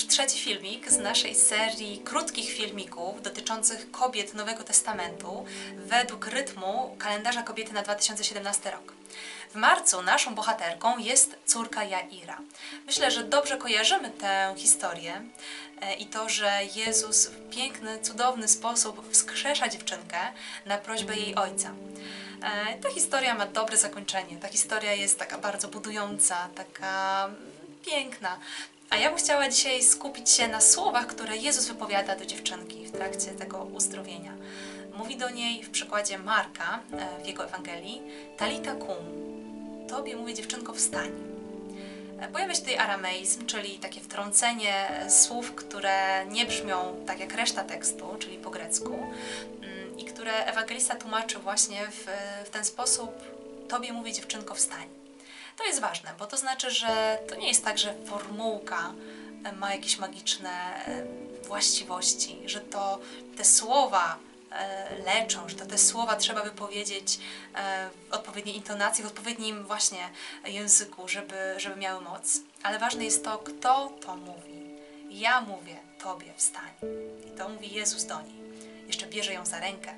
już trzeci filmik z naszej serii krótkich filmików dotyczących kobiet Nowego Testamentu według rytmu kalendarza kobiety na 2017 rok. W marcu naszą bohaterką jest córka Jaira. Myślę, że dobrze kojarzymy tę historię e, i to, że Jezus w piękny, cudowny sposób wskrzesza dziewczynkę na prośbę jej ojca. E, Ta historia ma dobre zakończenie. Ta historia jest taka bardzo budująca, taka piękna. A ja bym chciała dzisiaj skupić się na słowach, które Jezus wypowiada do dziewczynki w trakcie tego uzdrowienia. Mówi do niej w przykładzie Marka e, w jego Ewangelii Talita kum. Tobie mówię dziewczynko wstań. E, Pojawia się tutaj arameizm, czyli takie wtrącenie słów, które nie brzmią tak jak reszta tekstu, czyli po grecku, mm, i które ewangelista tłumaczy właśnie w, w ten sposób: Tobie mówię dziewczynko wstań. To jest ważne, bo to znaczy, że to nie jest tak, że formułka e, ma jakieś magiczne e, właściwości, że to te słowa e, leczą, że to te słowa trzeba wypowiedzieć w odpowiedniej intonacji, w odpowiednim właśnie języku, żeby, żeby miały moc. Ale ważne jest to, kto to mówi. Ja mówię Tobie wstań. I to mówi Jezus do niej. Jeszcze bierze ją za rękę,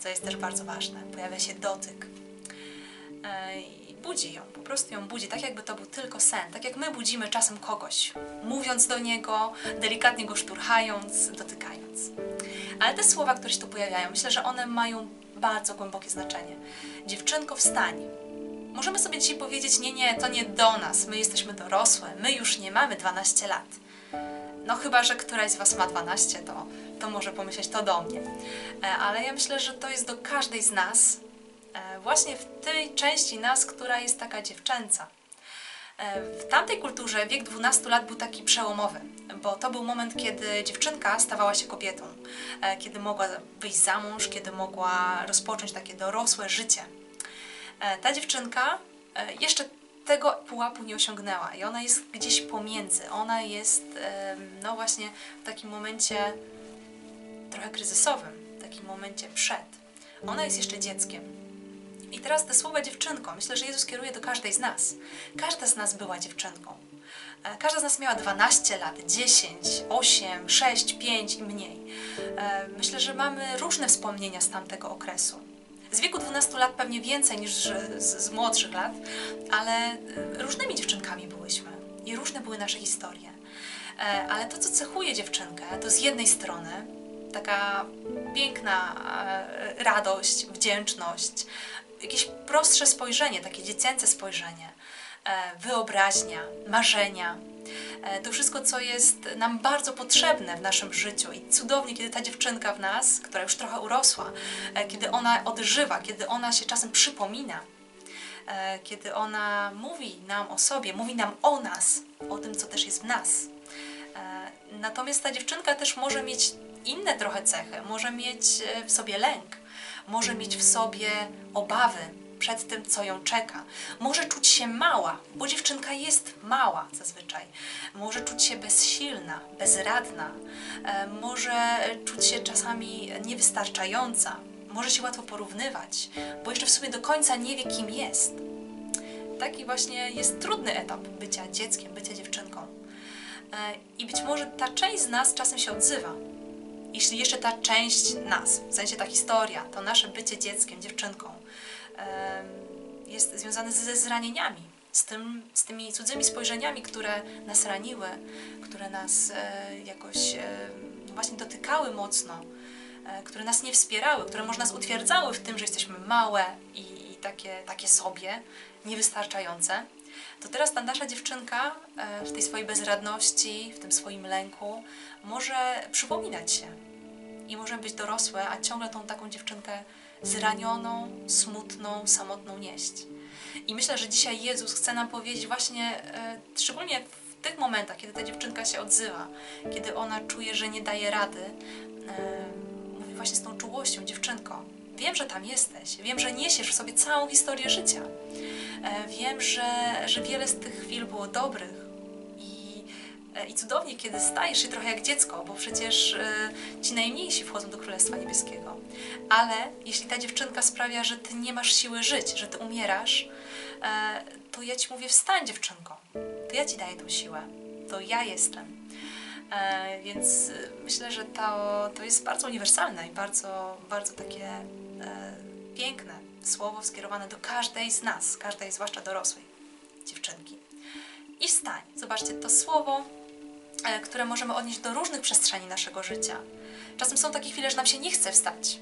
co jest też bardzo ważne. Pojawia się dotyk. Budzi ją, po prostu ją budzi, tak jakby to był tylko sen, tak jak my budzimy czasem kogoś, mówiąc do niego, delikatnie go szturchając, dotykając. Ale te słowa, które się tu pojawiają, myślę, że one mają bardzo głębokie znaczenie. Dziewczynko, wstań. Możemy sobie dzisiaj powiedzieć, nie, nie, to nie do nas, my jesteśmy dorosłe, my już nie mamy 12 lat. No chyba, że któraś z Was ma 12, to, to może pomyśleć to do mnie. E, Ale ja myślę, że to jest do każdej z nas, właśnie w tej części nas, która jest taka dziewczęca. E, W tamtej kulturze wiek 12 lat był taki przełomowy, bo to był moment, kiedy dziewczynka stawała się kobietą, e, kiedy mogła wyjść za mąż, kiedy mogła rozpocząć takie dorosłe życie. E, Ta dziewczynka e, jeszcze tego pułapu nie osiągnęła i ona jest gdzieś pomiędzy. Ona jest, no właśnie, w takim momencie trochę kryzysowym, w takim momencie przed. Ona jest jeszcze dzieckiem. I teraz te słowa dziewczynko, myślę, że Jezus kieruje do każdej z nas. Każda z nas była dziewczynką. E, Każda z nas miała 12 lat, 10, 8, 6, 5 i mniej. E, Myślę, że mamy różne wspomnienia z tamtego okresu. Z wieku 12 lat pewnie więcej niż z, z młodszych lat, ale e, różnymi dziewczynkami byłyśmy i różne były nasze historie. Ale to, co cechuje dziewczynkę, to z jednej strony taka piękna radość, wdzięczność, jakieś prostsze spojrzenie, takie dziecięce spojrzenie, e, wyobraźnia, marzenia. E, To wszystko, co jest nam bardzo potrzebne w naszym życiu i cudownie, kiedy ta dziewczynka w nas, która już trochę urosła, e, kiedy ona odżywa, kiedy ona się czasem przypomina, kiedy ona mówi nam o sobie, mówi nam o nas, o tym, co też jest w nas. Natomiast ta dziewczynka też może mieć inne trochę cechy, może mieć w sobie lęk, może mieć w sobie obawy przed tym, co ją czeka. Może czuć się mała, bo dziewczynka jest mała zazwyczaj. Może czuć się bezsilna, bezradna, e, może czuć się czasami niewystarczająca, może się łatwo porównywać, bo jeszcze w sobie do końca nie wie, kim jest. Taki właśnie jest trudny etap bycia dzieckiem, bycia dziewczynką. E, I być może ta część z nas czasem się odzywa. Jeśli jeszcze ta część nas, w sensie ta historia, to nasze bycie dzieckiem, dziewczynką, jest związane ze zranieniami, z, tym, z tymi cudzymi spojrzeniami, które nas raniły, które nas e, jakoś e, właśnie dotykały mocno, e, które nas nie wspierały, które może nas utwierdzały w tym, że jesteśmy małe i, i takie, takie sobie, niewystarczające to teraz ta nasza dziewczynka e, w tej swojej bezradności, w tym swoim lęku może przypominać się i może być dorosłe, a ciągle tą taką dziewczynkę zranioną, smutną, samotną nieść. I myślę, że dzisiaj Jezus chce nam powiedzieć właśnie, e, szczególnie w tych momentach, kiedy ta dziewczynka się odzywa, kiedy ona czuje, że nie daje rady, e, mówi właśnie z tą czułością, dziewczynko, wiem, że tam jesteś, wiem, że niesiesz w sobie całą historię życia. E, Wiem, że, że wiele z tych chwil było dobrych i, e, i cudownie, kiedy stajesz się trochę jak dziecko, bo przecież e, ci najmniejsi wchodzą do Królestwa Niebieskiego. Ale jeśli ta dziewczynka sprawia, że ty nie masz siły żyć, że ty umierasz, to ja ci mówię, wstań dziewczynko, to ja ci daję tą siłę, to ja jestem. Więc myślę, że to, to jest bardzo uniwersalne i bardzo, bardzo takie piękne słowo skierowane do każdej z nas, każdej zwłaszcza dorosłej dziewczynki. I wstań. Zobaczcie, to słowo, e, które możemy odnieść do różnych przestrzeni naszego życia. Czasem są takie chwile, że nam się nie chce wstać.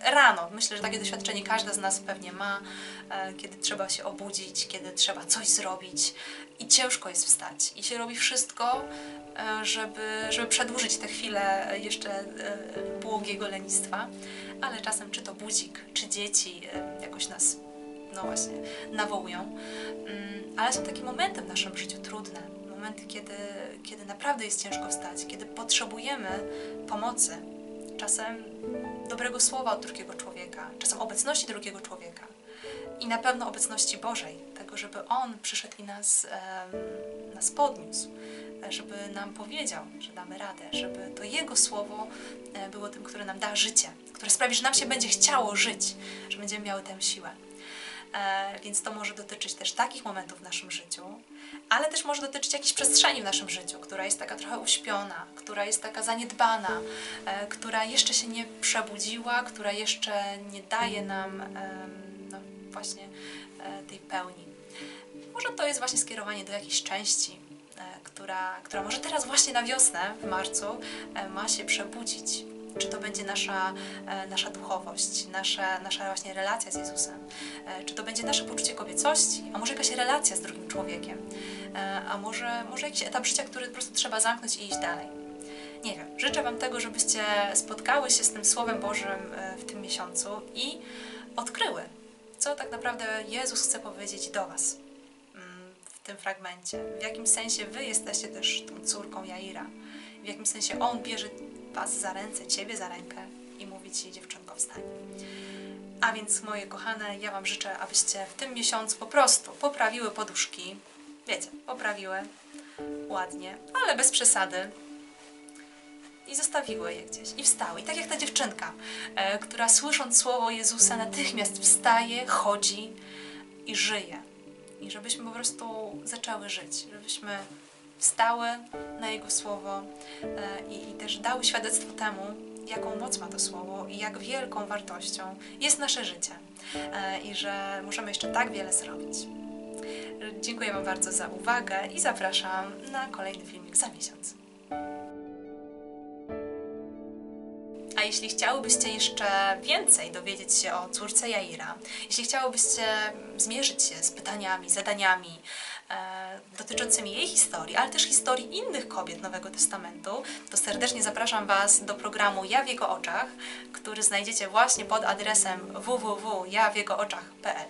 Rano, myślę, że takie doświadczenie każda z nas pewnie ma, e, kiedy trzeba się obudzić, kiedy trzeba coś zrobić i ciężko jest wstać. I się robi wszystko, żeby, żeby przedłużyć tę chwilę jeszcze e, błogiego lenistwa, ale czasem czy to budzik, czy dzieci e, jakoś nas, no właśnie, nawołują. Mm, Ale są takie momenty w naszym życiu trudne, momenty, kiedy, kiedy naprawdę jest ciężko wstać, kiedy potrzebujemy pomocy, czasem dobrego słowa od drugiego człowieka, czasem obecności drugiego człowieka. I na pewno obecności Bożej, tego, żeby On przyszedł i nas, em, nas podniósł, e, żeby nam powiedział, że damy radę, żeby to Jego słowo e, było tym, które nam da życie, które sprawi, że nam się będzie chciało żyć, że będziemy miały tę siłę. E, Więc to może dotyczyć też takich momentów w naszym życiu, ale też może dotyczyć jakiejś przestrzeni w naszym życiu, która jest taka trochę uśpiona, która jest taka zaniedbana, e, która jeszcze się nie przebudziła, która jeszcze nie daje nam no, właśnie tej pełni. Może to jest właśnie skierowanie do jakiejś części, która, która może teraz właśnie na wiosnę, w marcu, e, ma się przebudzić. Czy to będzie nasza, e, nasza duchowość, nasza, nasza właśnie relacja z Jezusem, e, czy to będzie nasze poczucie kobiecości, a może jakaś relacja z drugim człowiekiem, a może, może jakiś etap życia, który po prostu trzeba zamknąć i iść dalej. Nie wiem, życzę Wam tego, żebyście spotkały się z tym Słowem Bożym w tym miesiącu i odkryły, co tak naprawdę Jezus chce powiedzieć do Was tym fragmencie. W jakim sensie Wy jesteście też tą córką Jaira. W jakim sensie On bierze Was za ręce, Ciebie za rękę i mówi Ci, dziewczynko, wstań. A więc, moje kochane, ja Wam życzę, abyście w tym miesiącu po prostu poprawiły poduszki. Wiecie, poprawiły ładnie, ale bez przesady i zostawiły je gdzieś i wstały. I tak jak ta dziewczynka, e, która słysząc słowo Jezusa natychmiast wstaje, chodzi i żyje. I żebyśmy po prostu zaczęły żyć, żebyśmy wstały na Jego słowo e, i, i też dały świadectwo temu, jaką moc ma to słowo i jak wielką wartością jest nasze życie. E, I że możemy jeszcze tak wiele zrobić. Dziękuję Wam bardzo za uwagę i zapraszam na kolejny filmik za miesiąc. Jeśli chciałybyście jeszcze więcej dowiedzieć się o córce Jaira, jeśli chciałybyście zmierzyć się z pytaniami, zadaniami e, dotyczącymi jej historii, ale też historii innych kobiet Nowego Testamentu, to serdecznie zapraszam Was do programu Ja w Jego Oczach, który znajdziecie właśnie pod adresem www.jawjegooczach.pl.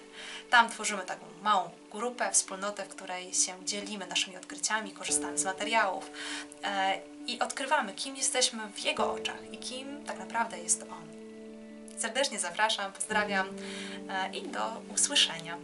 Tam tworzymy taką małą grupę, wspólnotę, w której się dzielimy naszymi odkryciami, korzystamy z materiałów e, i odkrywamy, kim jesteśmy w Jego oczach i kim tak naprawdę jest On. Serdecznie zapraszam, pozdrawiam e, i do usłyszenia.